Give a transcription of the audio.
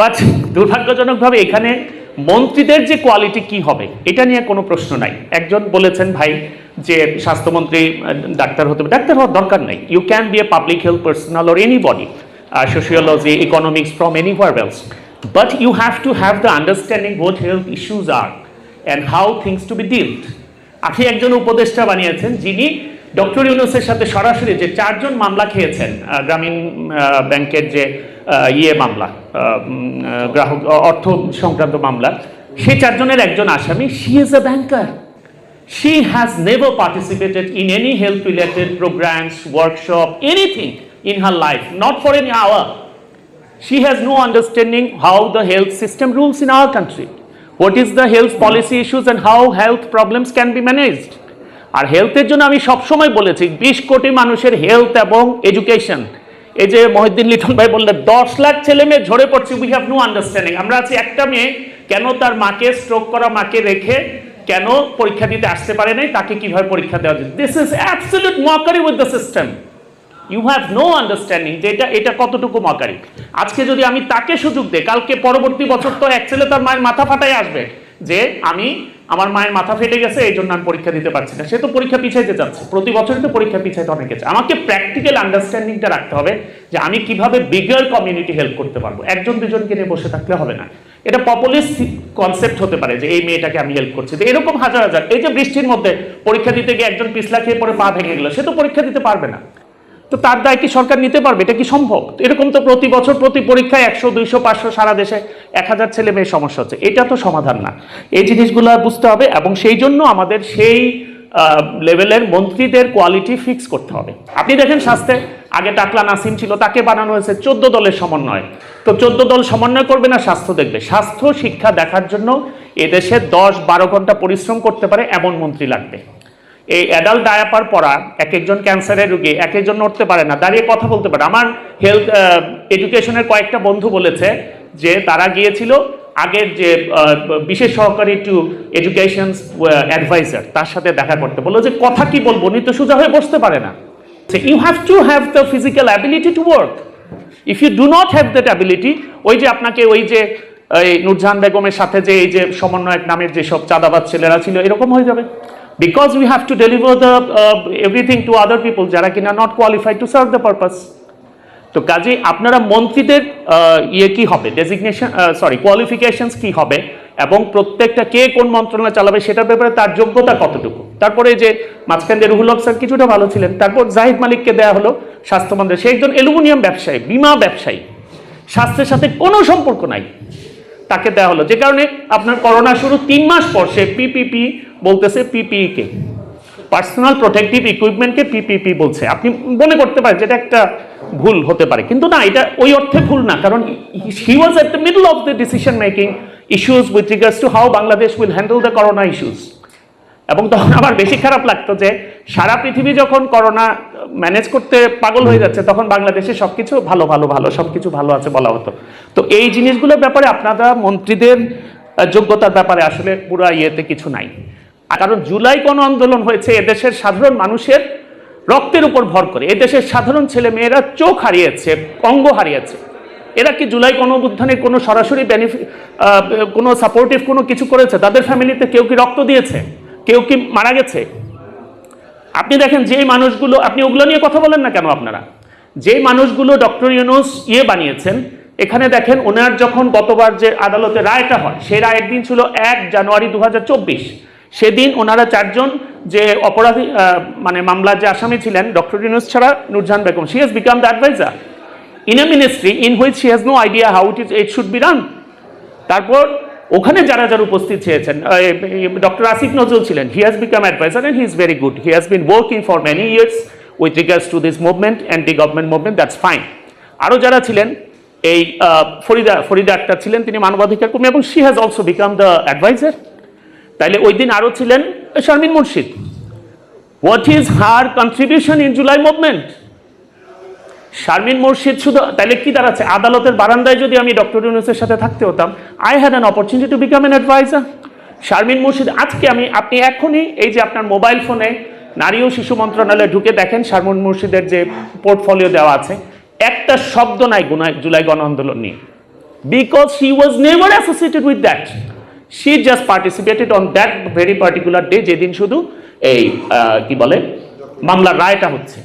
But দুর্ভাগ্যজনকভাবে এখানে মন্ত্রীদের যে কোয়ালিটি কি হবে, এটা নিয়ে কোনো প্রশ্ন নাই। একজন বলেছেন ভাই যে স্বাস্থ্যমন্ত্রী ডাক্তার হতে ডাক্তার হওয়ার দরকার নেই। You can be a public health personal or any body sociology economics from anywhere else but you have to have the understanding what health issues are and how things to be dealt আপনি একজন উপদেষ্টা বানিয়েছেন যিনি doctor ইউনুসের সাথে সরাসরি যে চারজন মামলা খেয়েছেন গ্রামীণ ব্যাংকের যে ইয়ে মামলা গ্রাহক অর্থ সংক্রান্ত মামলা। সে চারজনের একজন আসামি she is a banker she has never participated in any health related programs workshop anything in her life not for any hour she has no understanding how the health system rules in our country what is the health policy issues and how health problems can be managed আর হেলথের জন্য আমি সবসময় বলেছি, বিশ কোটি মানুষের health এবং education এই যে মহিউদ্দিন লিটন ভাই বললেন, দশ লাখ ছেলে মেয়ে ঝরে পড়ছে উই হ্যাভ নো আন্ডারস্ট্যান্ডিং আমরা আছি একটা মেয়ে, কেন তার মাকে স্ট্রোক করা মাকে রেখে কেন পরীক্ষা দিতে আসতে পারে নাই? তাকে কীভাবে পরীক্ষা দেওয়া যায়? This is absolute mockery with the system you have no understanding যে এটা এটা কতটুকু মকারি আজকে যদি আমি তাকে সুযোগ দেই, কালকে পরবর্তী বছর তো এক ছেলে তার মায়ের মাথা ফাটাই আসবে যে, আমি আমার মায়ের মাথা ফেটে গেছে, এই জন্য আমি পরীক্ষা দিতে পারছি না। সে তো পরীক্ষা পিছাইতে চাচ্ছে প্রতি বছরই তো পরীক্ষা পিছাইতে অনেক গেছে। আমাকে প্র্যাকটিক্যাল আন্ডারস্ট্যান্ডিংটা রাখতে হবে যে আমি কীভাবে বিগার কমিউনিটি হেল্প করতে পারব। একজন দুজনকে নিয়ে বসে থাকলে হবে না। এটা পপুলিস্ট কনসেপ্ট হতে পারে যে এই মেয়েটাকে আমি হেল্প করছি। তো এরকম হাজার হাজার এই যে বৃষ্টির মধ্যে পরীক্ষা দিতে গিয়ে একজন পিছলা খেয়ে পরে পা ভেঙে গেলো, সে তো পরীক্ষা দিতে পারবে না। তো তার দায় কি সরকার নিতে পারবে? এটা কি সম্ভব? এরকম তো প্রতি বছর প্রতি পরীক্ষায় একশো, দুইশো, পাঁচশো সারা দেশে এক হাজার ছেলে মেয়ের সমস্যা হচ্ছে। এটা তো সমাধান না। এই জিনিসগুলো বুঝতে হবে এবং সেই জন্য আমাদের সেই লেভেলের মন্ত্রীদের কোয়ালিটি ফিক্স করতে হবে। আপনি দেখেন স্বাস্থ্যে, আগে টাকলা নাসিম ছিল, তাকে বানানো হয়েছে চোদ্দ দলের সমন্বয়। তো চোদ্দ দল সমন্বয় করবে না, স্বাস্থ্য দেখবে। স্বাস্থ্য শিক্ষা দেখার জন্য এদেশে দশ বারো ঘণ্টা পরিশ্রম করতে পারে এমন মন্ত্রী লাগবে। এই অ্যাডাল্ট ডায়াপার পরা এক একজন ক্যান্সারের রোগী এক একজন নড়তে পারে না। দাঁড়িয়ে কথা বলতে পারে। আমার হেলথ এডুকেশনের কয়েকটা বন্ধু বলেছে যে তারা গিয়েছিল আগের যে বিশেষ সহকারী টু এডুকেশন অ্যাডভাইজার তার সাথে দেখা করতে। বলল যে, কথা কি বলব? উনি তো সোজা হয়ে বসতে পারে না। You have to have the physical ability to work if you do not have that ability ওই যে আপনাকে ওই যে, এই নুরজাহান বেগমের সাথে যে, এই যে সমন্বয়ক নামের যেসব চাঁদাবাদ ছেলেরা ছিল, এরকম হয়ে যাবে। Because we have to deliver the everything to other people যারা কিনা not qualified to serve the purpose তো কাজে আপনারা মন্ত্রীদের ইয়ে কি হবে? ডেজিগনেশন সরি কোয়ালিফিকেশনস কি হবে? এবং প্রত্যেকটা কে কোন মন্ত্রণালয় চালাবে সেটার ব্যাপারে তার যোগ্যতা কতটুকু? তারপরে যে মাঝখান দিয়ে রুহুল স্যার কিছুটা ভালো ছিলেন, তারপর জাহিদ মালিককে দেওয়া হলো স্বাস্থ্যমন্ত্রী। সে একজন অ্যালুমিনিয়াম ব্যবসায়ী, বিমা ব্যবসায়ী। স্বাস্থ্যের সাথে কোনো সম্পর্ক নাই। তাকে দেওয়া হলো। যে কারণে আপনার করোনা শুরু তিন মাস পর সে পিপিপি বলতেছে পিপিই কে। পার্সোনাল প্রোটেক্টিভ ইকুইপমেন্টকে পিপিপি বলছে। আপনি মনে করতে পারেন যেটা একটা ভুল হতে পারে। কিন্তু না, এটা ওই অর্থে ভুল না। কারণ he was at the middle of the decision making issues with regards to how Bangladesh will handle the corona issues এবং তখন আমার বেশি খারাপ লাগতো যে সারা পৃথিবী যখন করোনা ম্যানেজ করতে পাগল হয়ে যাচ্ছে, তখন বাংলাদেশে সবকিছু ভালো ভালো ভালো, সবকিছু ভালো আছে বলা হতো। তো এই জিনিসগুলোর ব্যাপারে আপনারা মন্ত্রীদের যোগ্যতার ব্যাপারে আসলে পুরো ইয়েতে কিছু নাই। কারণ জুলাই কোন আন্দোলন হয়েছে, এদেশের সাধারণ মানুষের রক্তের উপর ভর করে। এদেশের সাধারণ ছেলে মেয়েরা চোখ হারিয়েছে, অঙ্গ হারিয়েছে। এরা কি জুলাই গণঅভ্যুত্থানে কোনো সরাসরি বেনিফিট কোনো সাপোর্টিভ কোনো কিছু করেছে? তাদের ফ্যামিলিতে কেউ কি রক্ত দিয়েছে? কেউ কি মারা গেছে? আপনি দেখেন যেই মানুষগুলো, আপনি ওগুলো নিয়ে কথা বলেন না কেন আপনারা? যেই মানুষগুলো ডক্টর ইউনুস ইয়ে বানিয়েছেন, এখানে দেখেন ওনার যখন গতবার যে আদালতে রায়টা হয়, সেই রায়ের দিন ছিল এক জানুয়ারি দু হাজার চব্বিশ। সেদিন ওনারা চারজন যে অপরাধী মানে মামলার যে আসামি ছিলেন, ডক্টর ইউনুস ছাড়া Nurjahan Begum she has become the adviser in a ministry in which she has no idea how it is it should be run তারপর ওখানে যারা যারা উপস্থিত ছিলেন ডক্টর আসিফ নজরুল ছিলেন। He has become adviser and he is very good he has been working for many years with regards to this movement anti government movement that's fine আরও যারা ছিলেন, এই ফরিদা ফরিদা আক্তার ছিলেন, তিনি মানবাধিকার কর্মী এবং she has also become the adviser তাইলে ওই দিন আরও ছিলেন Sharmin Murshid. What is her contribution in July movement Sharmin Murshid শুধু তাহলে কি দাঁড়াচ্ছে? আদালতের বারান্দায় যদি আমি ডক্টর ইউনুসের সাথে থাকতে হতাম I had an opportunity to become an adviser Sharmin Murshid, আজকে আমি আপনি এখনই এই যে আপনার মোবাইল ফোনে নারী ও শিশু মন্ত্রণালয়ে ঢুকে দেখেন শারমিন মুর্শিদের যে পোর্টফোলিও দেওয়া আছে। একটা শব্দ নাই গুনায় জুলাই গণ আন্দোলন নিয়ে। Because she was never associated with that she just participated on that very particular day যেদিন শুধু এই কি বলে, মামলার রায়টা হচ্ছে।